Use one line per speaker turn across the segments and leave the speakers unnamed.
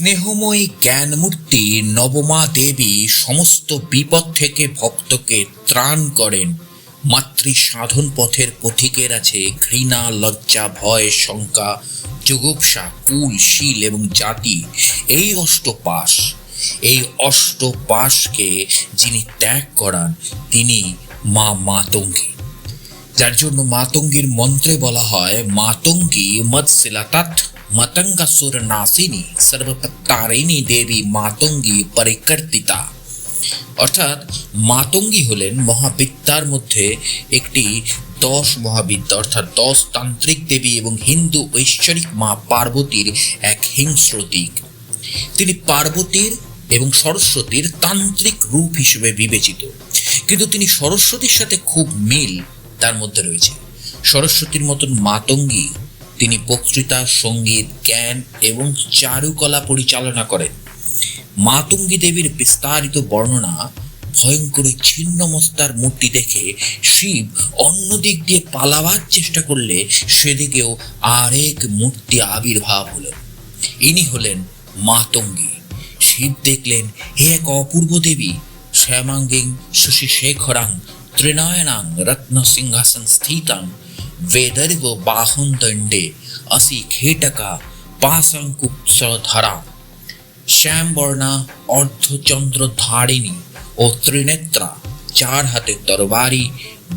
স্নেহময়ী জ্ঞানমূর্তি নবমা দেবী সমস্ত বিপদ থেকে ভক্তকে ত্রাণ করেন। মাতৃ সাধন পথের পথিকের আছে ঘৃণা, লজ্জা, ভয়, শঙ্কা, যুগুপসা, কুল, শীল এবং জাতি। এই অষ্টপাশ, এই অষ্টপাশকে যিনি ত্যাগ করান, তিনি মা মাতঙ্গী। যার জন্য মাতঙ্গীর মন্ত্রে বলা হয়, মাতঙ্গী মৎসিলাতাত মতঙ্গাসুর নাসিনী সর্বপত্তারিণী দেবী মাতঙ্গী পরিকর্তিতা। অর্থাৎ মাতঙ্গী হলেন মহাবিদ্যার মধ্যে একটি দশ মহাবিদ্যা, অর্থাৎ দশ তান্ত্রিক দেবী এবং হিন্দু ঐশ্বরিক মা পার্বতীর এক হিংস্র দিক। তিনি পার্বতীর এবং সরস্বতীর তান্ত্রিক রূপ হিসেবে বিবেচিত। কিন্তু তিনি সরস্বতীর সাথে খুব মিল। তার মধ্যে রয়েছে। সরস্বতীর মতন মাতঙ্গী তিনি বক্তৃতা, সংগীত, জ্ঞান এবং চারুকলা পরিচালনা করেন। মাতঙ্গী দেবীর বিস্তারিত বর্ণনা ভয়ঙ্কর ওই ছিন্নমস্তার মূর্তি দেখে শিব অন্য দিক দিয়ে পালাবার চেষ্টা করলে সেদিকেও আরেক মূর্তি আবির্ভাব হলো। ইনি হলেন মাতঙ্গী। শিব দেখলেন এক অপূর্ব দেবী, শ্যামাঙ্গিং শশী শেখরাং ত্রিনয়নাং রত্ন সিংহাসন স্থিতাং वेदर्व बाहुन दंडे असी खेटका पाशंकुश धरा শ্যামবর্ণা অর্ধচন্দ্র ধারিণী ও ত্রিনেত্রা চার হাতে তরবারি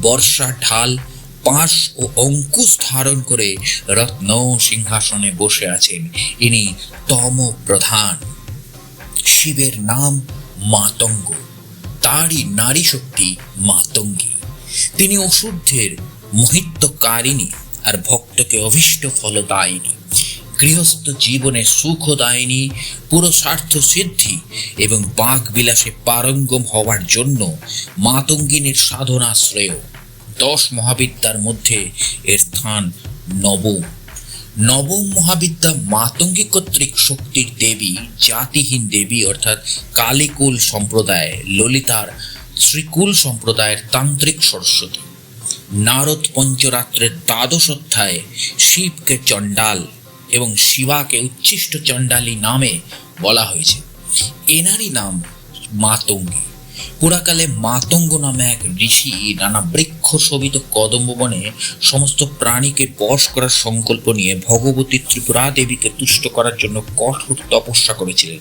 বর্ষা ঢাল পাশ ও অঙ্কুশ ধারণ করে রত্ন সিংহাসনে বসে আছেন ইনি তম প্রধান শিবের নাম মাতঙ্গ তারই নারী শক্তি মাতঙ্গী তিনি অসুরদের মোহিত্যকারিণী আর ভক্তকে অভিষ্ট ফলদায়িনী। গৃহস্থ জীবনে সুখদায়িনী পুরস্বার্থ সিদ্ধি এবং বাঘ বিলাসে পারঙ্গম হওয়ার জন্য মাতঙ্গিনীর সাধনা শ্রেয় দশ মহাবিদ্যার মধ্যে এর স্থান নবম নবম মহাবিদ্যা মাতঙ্গী কর্তৃক শক্তির দেবী, জাতিহীন দেবী অর্থাৎ কালীকুল সম্প্রদায়, ললিতার শ্রীকুল সম্প্রদায়ের তান্ত্রিক সরস্বতী। নারদ পঞ্চরাত্রের দ্বাদশ অধ্যায়ে শিবকে চণ্ডাল এবং শিবাকে উচ্ছিষ্ট চণ্ডালী নামে বলা হয়েছে। এনারই নাম মাতঙ্গী। পুরাকালে মাতঙ্গ নামে এক ঋষি নানা বৃক্ষ শোভিত কদম্ব বনে সমস্ত প্রাণীকে বশ করার সংকল্প নিয়ে ভগবতী ত্রিপুরা দেবীকে তুষ্ট করার জন্য কঠোর তপস্যা করেছিলেন।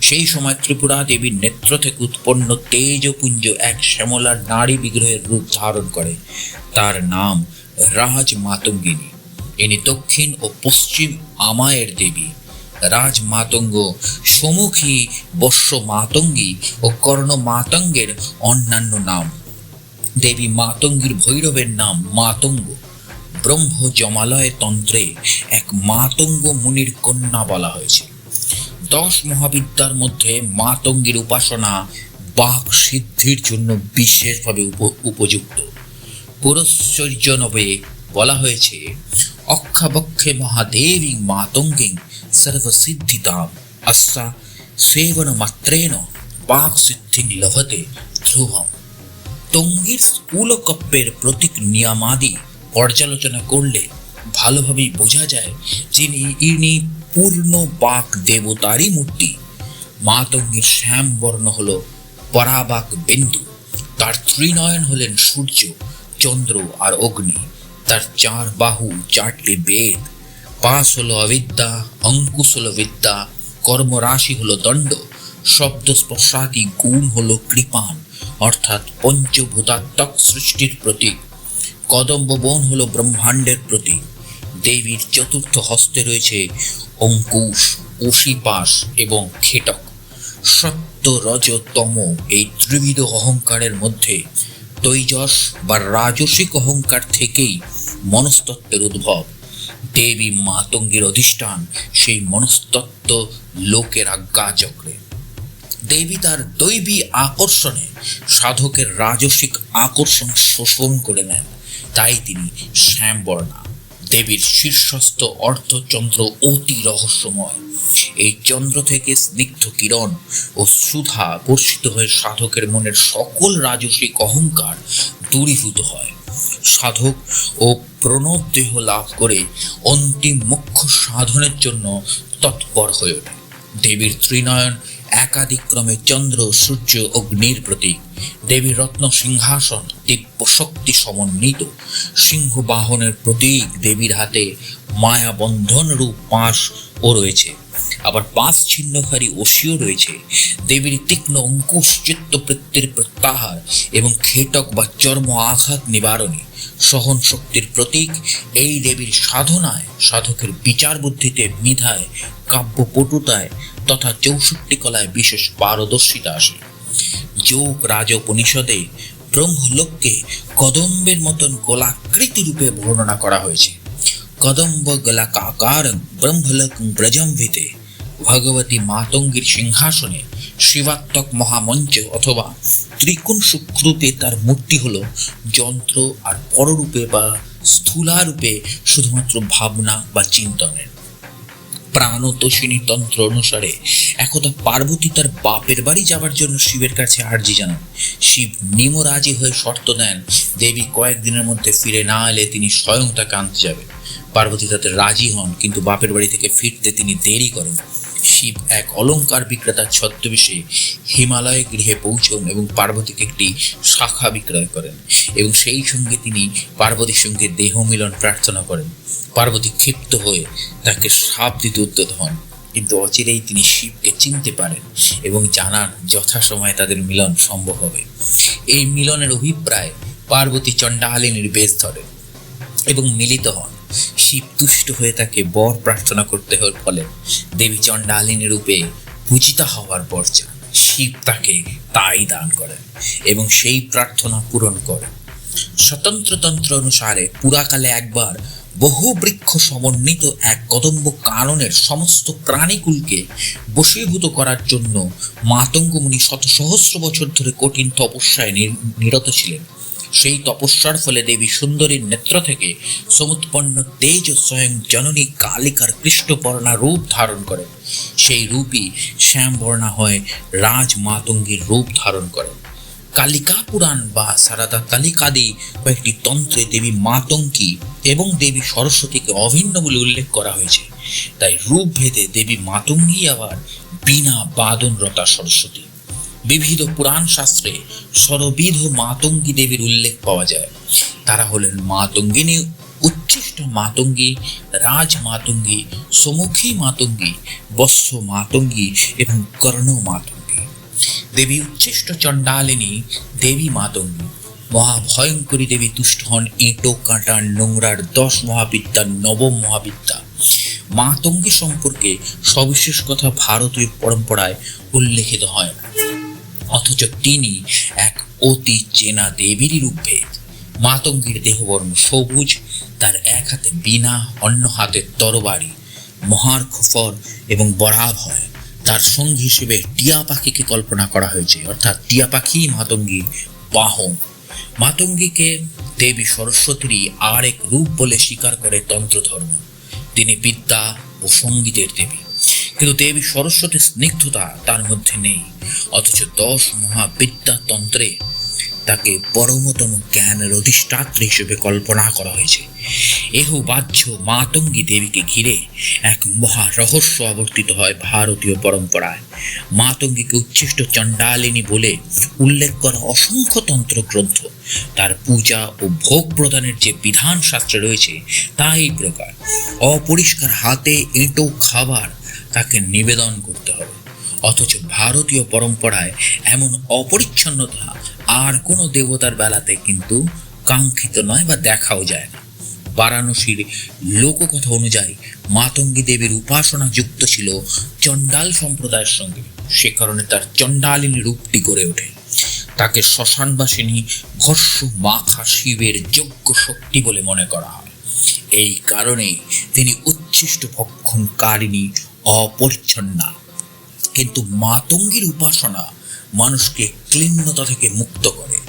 সেই সময় ত্রিপুরা দেবীর নেত্র থেকে উৎপন্ন তেজপুঞ্জ এক শ্যামলার নারী বিগ্রহের রূপ ধারণ করে। তার নাম রাজ মাতঙ্গিনী। ইনি দক্ষিণ ও পশ্চিম আমায়ের দেবী। রাজ মাতঙ্গ সমুখী বস্য মাতঙ্গী ও কর্ণ মাতঙ্গের অন্যান্য নাম। দেবী মাতঙ্গীর ভৈরবের নাম মাতঙ্গ। ব্রহ্ম জমালয় তন্ত্রে এক মাতঙ্গ মুনির কন্যা বলা হয়েছে। দশ মহাবিদ্যার মধ্যে মাতঙ্গীর উপাসনা বাক সিদ্ধির জন্য বিশেষভাবে উপ- উপযুক্ত। পুরশ্চর্যনবে বলা হয়েছে, অক্ষাবক্ষে মহাদেবী মাতঙ্গিং সর্বসিদ্ধিতাম অস্যা সেবন মাত্রেণ বাক সিদ্ধিং লভতে ধ্রুবম। তঙ্গীর স্থূলকপ্পের প্রতীক নিয়মাদি পর্যালোচনা করলে ভালোভাবেই বোঝা যায় যিনি ইনি পূর্ণ বাক দেবতারই মূর্তি। মাতঙ্গীর শ্যাম বর্ণ হল পরাবাক বিন্দু। তার ত্রিনয়ন হলেন সূর্য, চন্দ্র আর অগ্নি। তার চার বাহু, চারটি বেদ। পাশ হলো অবিদ্যা অঙ্কুশ হলো বিদ্যা, কর্মরাশি হলো দণ্ড, শব্দ স্পর্শাদি গুণ হলো কৃপান, অর্থাৎ পঞ্চভূতাত্মক সৃষ্টির প্রতীক। কদম্ব বন হলো ব্রহ্মাণ্ডের প্রতীক। দেবীর চতুর্থ হস্তে রয়েছে অঙ্কুশ অসিপাস এবং খেটক। সত্য রজ তম এই ত্রিবিধ অহংকারের মধ্যে, তৈজস বা রাজসিক অহংকার থেকেই মনস্তত্ত্বের উদ্ভব। দেবী মাতঙ্গীর অধিষ্ঠান, সেই মনস্তত্ত্ব লোকের আজ্ঞা চক্রে। দেবী তার দৈবী আকর্ষণে সাধকের রাজসিক আকর্ষণ শোষণ করে নেন। তাই তিনি শ্যামবর্ণা, দেবীর শীর্ষস্থ অর্ধচন্দ্র অতি রহস্যময়। এই চন্দ্র থেকে স্নিগ্ধ কিরণ ও সুধা বর্ষিত হয়ে সাধকের মনের সকল রাজসিক অহংকার দূরীভূত হয়। সাধক ও প্রণব দেহ লাভ করে অন্তিম মুখ্য সাধনের জন্য তৎপর হয়ে ওঠে। দেবীর ত্রিনয়ন একাদিক্রমে চন্দ্র, সূর্য, অগ্নির প্রতীক। দেবীর রত্ন সিংহাসন, দিব্য শক্তি সমন্বিত। সিংহ বাহনের প্রতীক দেবীর হাতে মায়াবন্ধন রূপ পাশ ও রয়েছে। আবার পাঁচ ছিন্নকারী ওসিও রয়েছে। দেবীর তীক্ষ্ণ অঙ্কুশ চিত্তবৃত্তির প্রত্যাহার এবং খেটক বা চর্ম আঘাত নিবারণী সহন শক্তির প্রতীক। এই দেবীর সাধনায়, সাধকের বিচার বুদ্ধিতে মিধায় কাব্যপটুতায় তথা চৌষট্টি কলায় বিশেষ পারদর্শিতা আসে। যোগ রাজোপনিষদে ব্রহ্মলোককে কদম্বের মতন গোলাকৃতি রূপে বর্ণনা করা হয়েছে। কদম্ব গোলাকাকার ব্রহ্মলোক ব্রজম ভিতে ভগবতী মাতঙ্গীর সিংহাসনে শিবাত্মক মহামঞ্চ অথবা ত্রিকোণ শুক্রূপে তার মূর্তি হলো যন্ত্র আর পররূপে বা স্থূলারূপে শুধুমাত্র ভাবনা বা চিন্তনের। প্রাণতোষিনী তন্ত্র অনুসারে একদা পার্বতী তার বাপের বাড়ি যাবার জন্য শিবের কাছে আর্জি জানান। শিব নিমরাজি হয়ে শর্ত দেন, দেবী কয়েকদিনের মধ্যে ফিরে না এলে তিনি স্বয়ং তাকে আনতে যাবেন। পার্বতী তাতে রাজি হন, কিন্তু বাপের বাড়ি থেকে ফিরতে তিনি দেরি করেন। শিব এক অলঙ্কার বিক্রেতার ছদ্মবেশে হিমালয় গৃহে পৌঁছন এবং পার্বতীকে একটি শাখা বিক্রয় করেন এবং সেই সঙ্গে তিনি পার্বতীর সঙ্গে দেহ মিলন প্রার্থনা করেন। পার্বতী ক্ষিপ্ত হয়ে তাকে সাপ দিতে উদ্যত হন, কিন্তু অচিরেই তিনি শিবকে চিনতে পারেন এবং জানান যথাসময়ে তাদের মিলন সম্ভব হবে। এই মিলনের অভিপ্রায় পার্বতী চণ্ডালিনীর বেশ ধরেন এবং মিলিত হন। শিব তুষ্ট হয়ে তাকে বর প্রার্থনা করতে হওয়ার ফলে দেবী চণ্ডালিনী রূপে পূজিতা হওয়ার চান শিব তাকে তাই দান করেন এবং সেই প্রার্থনা পূরণ করেন। স্বতন্ত্রতন্ত্র অনুসারে পুরাকালে একবার বহু বৃক্ষ সমন্বিত এক কদম্ব কাননের সমস্ত প্রাণীকুলকে বশীভূত করার জন্য মাতঙ্গমুনি শত সহস্র বছর ধরে কঠিন তপস্যায় নির- নিরত ছিলেন। সেই তপস্যার ফলে দেবী সুন্দরীর নেত্র থেকে সমুৎপন্ন তেজ স্বয়ং জননী কালিকার কৃষ্ণবর্ণা রূপ ধারণ করেন। সেই রূপই শ্যামবর্ণা হয়ে রাজ মাতঙ্গীর রূপ ধারণ করেন। কালিকা পুরাণ বা সারাদা কালিকাদি কয়েকটি তন্ত্রে দেবী মাতঙ্গী এবং দেবী সরস্বতীকে অভিন্ন বলে উল্লেখ করা হয়েছে। তাই রূপ ভেদে দেবী মাতঙ্গী আবার বিনা বাদনরতা সরস্বতী। বিবিধ পুরাণ শাস্ত্রে সরবিধ মাতঙ্গী দেবীর উল্লেখ পাওয়া যায়। তারা হলেন মাতঙ্গিনী, উচ্ছিষ্ট মাতঙ্গী, রাজ মাতঙ্গী, সমুখী মাতঙ্গী, বৎস মাতঙ্গী এবং কর্ণ মাতঙ্গী। দেবী উচ্ছিষ্ট চণ্ডালিনী, দেবী মাতঙ্গী। মহাভয়ঙ্করী দেবী তুষ্ট হন এঁটো কাঁটা, নোংরার দশ মহাবিদ্যার নবম মহাবিদ্যা। মাতঙ্গী সম্পর্কে সবিশেষ কথা ভারতীয় পরম্পরায় উল্লেখিত হয়। অথচ তিনি এক অতি চেনা দেবীরই রূপভেদ। মাতঙ্গীর দেহবর্ণ সবুজ, তার এক হাতে বিনা অন্য হাতে তরবারি, মহার খফর এবং বরাব হয় তার সঙ্গী হিসেবে টিয়া পাখিকে কল্পনা করা হয়েছে, অর্থাৎ টিয়া পাখি মাতঙ্গীর বাহন। মাতঙ্গীকে দেবী সরস্বতীরই আর এক রূপ বলে স্বীকার করে তন্ত্রধর্ম। তিনি বিদ্যা ও সঙ্গীতের দেবী। কিন্তু দেবী সরস্বতীর স্নিগ্ধতা তার মধ্যে নেই। অথচ দশ মহাবিদ্যা তন্ত্রে তাকে পরমতম জ্ঞানের অধিষ্ঠাত্রী হিসেবে কল্পনা করা হয়েছে। এহ বাহ্য মাতঙ্গী দেবীকে ঘিরে এক মহা রহস্য আবর্তিত হয় ভারতীয় পরম্পরায়। মাতঙ্গীকে উচ্ছিষ্ট চণ্ডালিনী বলে উল্লেখ করা অসংখ্য তন্ত্র গ্রন্থ তার পূজা ও ভোগ প্রদানের যে বিধান শাস্ত্রে রয়েছে তা এই প্রকার। অপরিষ্কার হাতে এঁটো খাবার তাকে নিবেদন করতে হবে। অথচ ভারতীয় পরম্পরায় এমন অপরিচ্ছন্নতা আর কোনো দেবতার বেলাতে কিন্তু কাঙ্ক্ষিত নয় বা দেখাও যায় না। বারাণসীর লোককথা অনুযায়ী মাতঙ্গী দেবীর উপাসনা যুক্ত ছিল চণ্ডাল সম্প্রদায়ের সঙ্গে। সে কারণে তার চণ্ডালিনী রূপটি গড়ে ওঠে। তাকে শ্মশানবাসিনী ভস্য মাখা শিবের যোগ্য শক্তি বলে মনে করা হয়। এই কারণে তিনি উচ্ছিষ্ট ভক্ষণকারিণী অপরিচ্ছন্না। কিন্তু মাতঙ্গীর উপাসনা মানুষকে ক্লিন্নতা থেকে মুক্ত করে।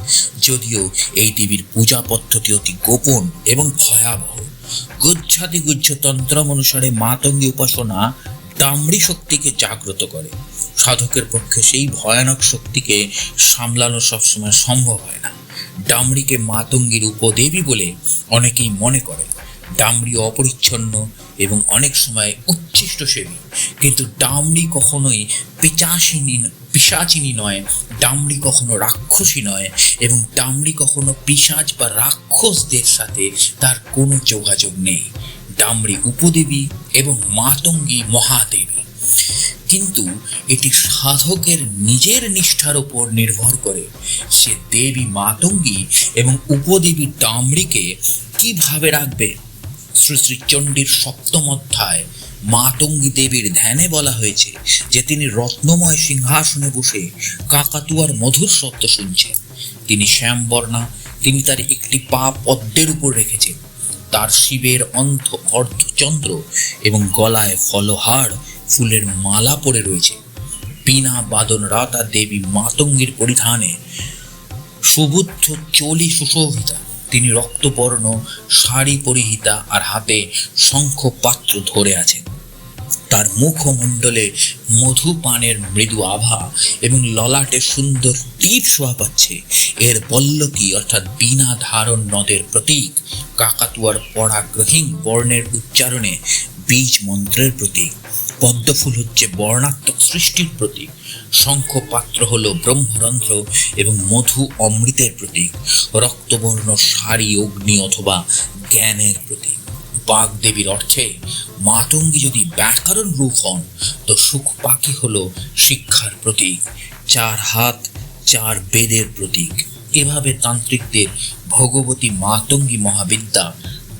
যদিও এই দেবীর পূজা পদ্ধতি অতি গোপন এবং ভয়াবহ গুজ্জাতি গুজ্জ তন্ত্র অনুসারে মাতঙ্গী উপাসনা দামড়ি শক্তিকে জাগ্রত করে। সাধকের পক্ষে সেই ভয়ানক শক্তিকে সামলানো সবসময় সম্ভব হয় না। ডামড়িকে মাতঙ্গীর উপদেবী বলে অনেকেই মনে করে ডামরি অপরিচ্ছন্ন এবং অনেক সময় উচ্ছিষ্ট সেবী কিন্তু ডামরি কখনোই পিচাসিনী পিসাচিনী নয় ডামরি কখনো রাক্ষসী নয় এবং ডামরি কখনো পিসাচ বা রাক্ষসদের সাথে তার কোনো যোগাযোগ নেই। ডামরি উপদেবী এবং মাতঙ্গী মহাদেবী। কিন্তু এটি সাধকের নিজের নিষ্ঠার উপর নির্ভর করে সে দেবী মাতঙ্গী এবং উপদেবী ডামরিকে কীভাবে রাখবে। শ্রী শ্রী চণ্ডীর সপ্তম অধ্যায় মাতঙ্গী দেবীর ধ্যানে বলা হয়েছে যে তিনি রত্নময় সিংহাসনে বসে কাকাতুয়ার মধুর শব্দ শুনছেন। তিনি শ্যামবর্ণা, তিনি তার একটি পা পদ্মের উপর রেখেছেন। তার শিবের অন্ত অর্ধচন্দ্র এবং গলায় ফলহার ফুলের মালা পড়ে রয়েছে। বিনা বাদন রাতা দেবী মাতঙ্গীর পরিধানে সুবুদ্ধ চলি সুশোভিতা তিনি রক্তবর্ণ, শাড়ি পরিহিতা আর হাতে শঙ্খ পাত্র ধরে আছেন। তার মুখমণ্ডলে মধুপানের মৃদু আভা এবং ললাটে সুন্দর টিপ শোভা পাচ্ছে। এর পল্লকী অর্থাৎ বিনা ধারণ নদের প্রতীক, কাকাতুয়ার পরাগ্রহীন বর্ণের উচ্চারণে বীজ মন্ত্রের প্রতীক। পদ্মফুল হচ্ছে বর্ণাত্মক সৃষ্টির প্রতীক। শঙ্খ পাত্র হল ব্রহ্মরন্ধ্র এবং মধু অমৃতের প্রতীক, রক্তবর্ণ, সারি, অগ্নি অথবা জ্ঞানের প্রতীক। বাগদেবীর অর্থে, মাতঙ্গী যদি ব্যাকরণ রূপ হন, তো সুখ পাখি হল শিক্ষার প্রতীক, চার হাত, চার বেদের প্রতীক। এভাবে তান্ত্রিকদের ভগবতী মাতঙ্গী মহাবিদ্যা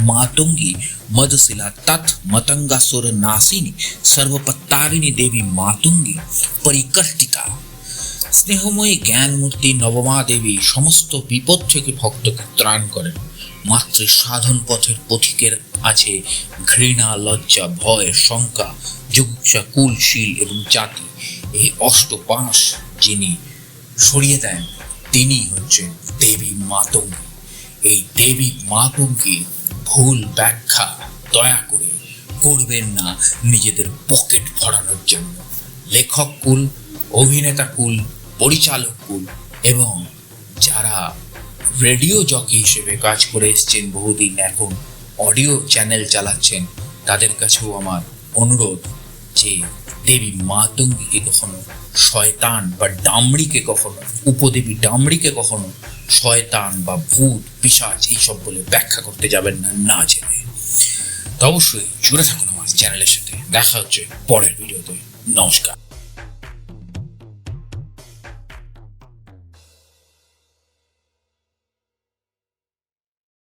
মাতঙ্গী মদশিলা তৎ মতঙ্গাসুর নাসিনী সর্বপত্তারিণী দেবী মাতঙ্গী পরিকর্তিকা স্নেহময়ী জ্ঞানমূর্তি নবমা দেবী সমস্ত বিপদ থেকে ভক্তকে ত্রাণ করেন। মাতৃ সাধন পথের পথিকের আছে ঘৃণা, লজ্জা, ভয়, শঙ্কা যুগুচ্ছা কুল শীল এবং জাতি, এই অষ্টপাশ যিনি সরিয়ে দেন তিনি হচ্ছেন দেবী মাতঙ্গী। এই দেবী মাতঙ্গীর ভুল ব্যাখ্যা, দয়া করে করবেন না নিজেদের পকেট ভরানোর জন্য। লেখক কুল, অভিনেতা কুল, পরিচালক কুল এবং যারা রেডিও জকি হিসেবে কাজ করে এসছেন, বহুদিন এখন অডিও চ্যানেল চালাচ্ছেন, তাদের কাছেও আমার অনুরোধ। যে দেবী মাতঙ্গীকে কখনো শয়তান বা ডামরিকে কখনো, উপদেবী ডামরিকে কখনো শয়তান বা ভূত পিসাচ এইসব বলে ব্যাখ্যা করতে যাবেন না না জেনে। তো অবশ্যই জুড়ে থাকুন আমার চ্যানেলের সাথে। দেখা হচ্ছে পরের ভিডিওতে। নমস্কার।